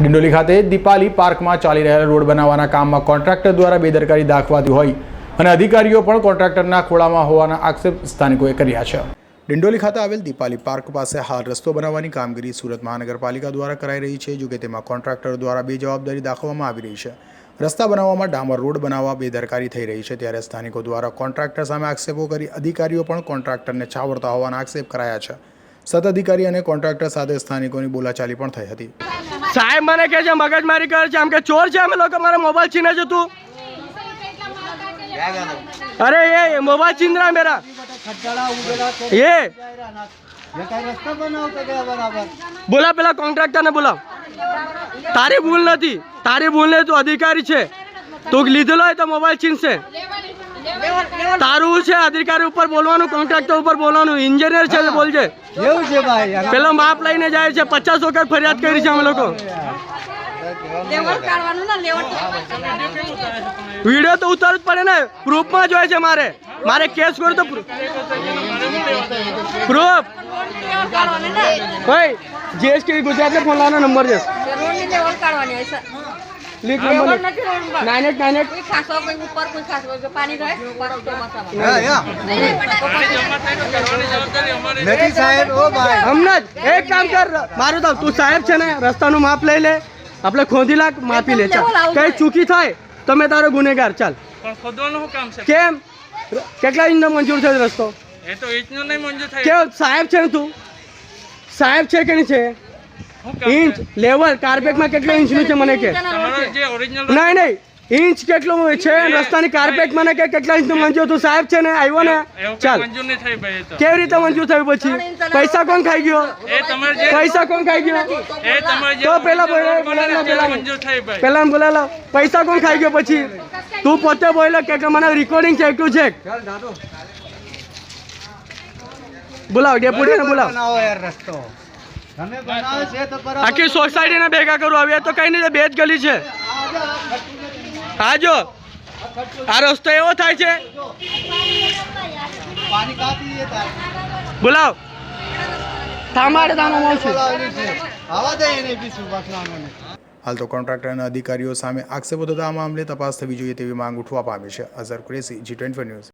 ડિંડોલી ખાતે દીપાલી પાર્કમાં ચાલી રહેલા રોડ બનાવવાના કામમાં કોન્ટ્રાક્ટર દ્વારા બેદરકારી દાખવાતી હોય અને અધિકારીઓ પણ કોન્ટ્રાક્ટરના ખોળામાં હોવાના આક્ષેપ સ્થાનિકોએ કર્યા છે. ડિંડોલી ખાતે આવેલ દીપાલી પાર્ક પાસે હાલ રસ્તો બનાવવાની કામગીરી સુરત મહાનગરપાલિકા દ્વારા કરાઈ રહી છે જોકે તેમાં કોન્ટ્રાક્ટર દ્વારા બે જવાબદારી દાખવવામાં આવી રહી છે. રસ્તા બનાવવામાં ડામર રોડ બનાવવા બેદરકારી થઈ રહી છે, ત્યારે સ્થાનિકો દ્વારા કોન્ટ્રાક્ટર સામે આક્ષેપો કરી અધિકારીઓ પણ કોન્ટ્રાક્ટરને છાવરતા હોવાના આક્ષેપ કરાયા છે. સત અધિકારી અને કોન્ટ્રાક્ટર સાથે સ્થાનિકોની બોલાચાલી પણ થઈ હતી. સાહેબ મને કે છે, મગજમારી કરે છે. આમ કે ચોર છે, અમે લોકો મારા મોબાઈલ છીને છે અરે એ મોબાઈલ છીન મેરા. એ. બોલા પેલા કોન્ટ્રાક્ટર ને બોલાવ. તારી ભૂલ નથી. તારી ભૂલ નહીં તું અધિકારી છે. તું લીધેલો હોય તો મોબાઈલ છીનશે. તારું છે અધિકારી ઉપર બોલવાનું કોન્ટ્રાક્ટર ઉપર બોલવાનું ઇન્જિનિયર છે બોલજે. એવું છે ભાઈ પેલો માપ લઈને જાય છે પચાસ વખત ફરિયાદ કરી છે અમે લોકો. વીડિયો તો ઉતાર જ પડે ને પ્રૂફમાં જોઈએ છે મારે. મારે કેસ કરું તો પ્રૂફ. કાઢવાનું ને ભાઈ જીએસટી ગુજરાતને ફોન લાવવાનો નંબર છે. Leak number nine eight nine eight. કોઈ ખાસો કોઈ ઉપર કોઈ ખાસો. જો પાણી રહે ઉપર ચોમાસામાં હા, યા. નથી સાહેબ. ઓ ભાઈ. હમણાં જ એક કામ કર. મારું તો તું સાહેબ છે ને રસ્તાનું માપ લઈ લે. આપણે ખોદી લાગ માપી લે. ચાલ. કઈ ચૂકી થાય તમે તારો ગુનેગાર. ચાલ. પણ ખોદવાનું શું કામ છે? કેમ? કેટલા ઇંચનો મંજૂર થયો રસ્તો? એ તો ઈંચનું નહીં મંજૂર થાય. સાહેબ છે ને તું? સાહેબ છે કે નહીં છે? ઇંચ લેવલ કાર્પેટમાં કેટલા ઇંચનું છે મને કે? નહીં નહીં ઇંચ કેટલું છે? રસ્તાની કાર્પેટ મને કે કેટલા ઇંચનું મંજૂર તું સાહેબ છે ને આવ્યો ને. ચાલ. કેવી રીતે મંજૂર થયું પછી? પૈસા કોણ ખાઈ ગયો? એ તમારે જે પૈસા કોણ ખાઈ ગયો? તો પેલા બોલે- પેલા- બોલેલો પૈસા કોણ ખાઈ ગયો પછી? તું પોતે બોલો કે મને રેકોર્ડિંગ છે એટલું છે. બોલાવ ડેપ્યુટીને બોલાવ. બનાવો રસ્તો. આખી સોસાયટીને ભેગા કરું હવે તો કઈ નહીં બે જ ગલી છે. હા જો આ રસ્તો એવો થાય છે. પાણી કાપી દે તાર. બોલાવ. તાનો મળશે હાલ તો કોન્ટ્રાક્ટર અને અધિકારીઓ સામે આક્ષેપો થતા આ મામલે તપાસ થવી જોઈએ તેવી માંગ ઉઠવા પામી છે. Azhar Qureshi G twenty news